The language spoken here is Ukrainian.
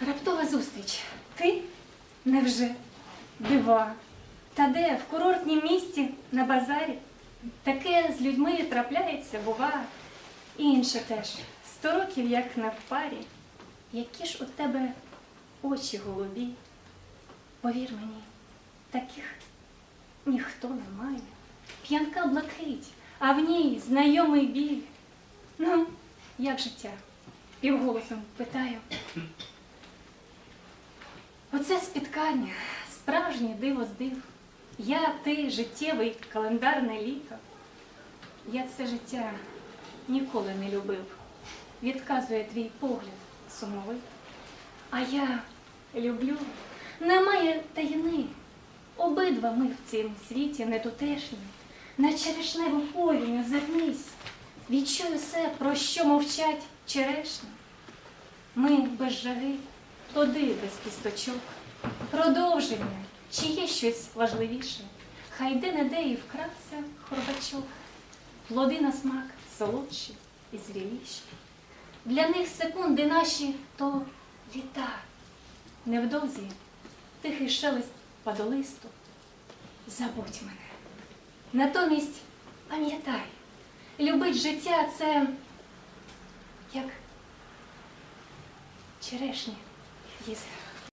Раптова зустріч. Ти? Невже? Дива. Та де? В курортнім місті на базарі? Таке з людьми трапляється, бува. І інше теж. Сто років, як на впарі. Які ж у тебе очі голубі. Повір мені, таких ніхто не має. П'янка блакить, а в ній знайомий біль. Ну, як життя? Півголосом питаю. Оце спіткання, справжнє диво з див. Я, ти, життєвий календарне літо. Я це життя ніколи не любив. Відказує твій погляд сумовий. А я люблю, немає таїни. Обидва ми в цім світі нетутешні. На черешневу поліню зернись. Відчуй все, про що мовчать черешні. Ми без жаги, плоди без кісточок, продовження, чи є щось важливіше, хай де не де і вкрався хорбачок, плоди на смак солодші і зріліші. Для них секунди наші то літа. Невдовзі тихий шелест падолисту. Забудь мене. Натомість пам'ятай, любить життя це як черешні He's